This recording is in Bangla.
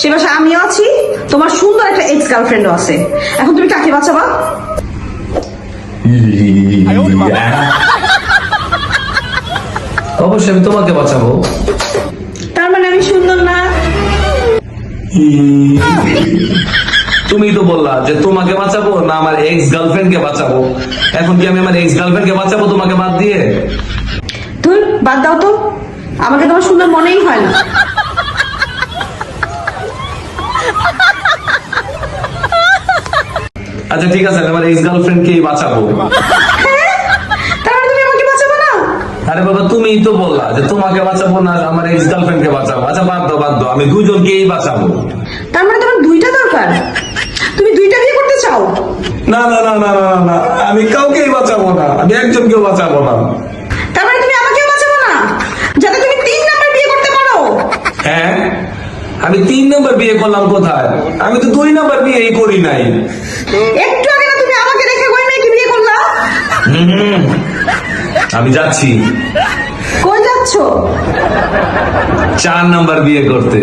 সে বাসায় আমিও আছি। তোমার সুন্দর একটা এক্স গার্লফ্রেন্ডও আছে। এখন তুমি কাকে বাঁচাবা? অবশ্যই আমি তোমাকে বাঁচাবো। তার মানে আমি সুন্দর না? তুমি তো বললা যে তোমাকে বাঁচাবো না আমার এক্স গার্লফ্রেন্ড কে বাঁচাবো। এখন কি আমি আমার এক্স গার্লফ্রেন্ড কে বাঁচাবো তোমাকে বাদ দিয়ে? তুই বাদ দাও তো। আমাকে তোমার সুন্দর মনেই হয় না। আচ্ছা ঠিক আছে আমার এক্স গার্লফ্রেন্ড কেই বাঁচাবো তুমি আরে বাবা তুমিই তো বললা যে তোমাকে বাঁচাবো না আমার এক্স গার্লফ্রেন্ড কে বাঁচাবো। আচ্ছা বাদ দাও বাদ দাও আমি দুজনকেই বাঁচাবো। তার মানে তোমার দুইটা দরকার? তুমি দুইটা বিয়ে করতে চাও? না না না না না না আমি কাউকেই বাঁচাবো না আমি একজনকেও বাঁচাবো না তার মানে তুমি আমাকেও বাঁচাবো না যাতে তুমি তিন নাম্বার বিয়ে করতে পারো হ্যাঁ আমি তিন নম্বর বিয়ে করলাম কোথায়? আমি তো দুই নম্বর বিয়েই করি নাই। একটু আগে না তুমি আমাকে রেখে ওই মেয়েকে বিয়ে করলা? আমি যাচ্ছি। কই যাচ্ছো? চার নম্বর বিয়ে করতে।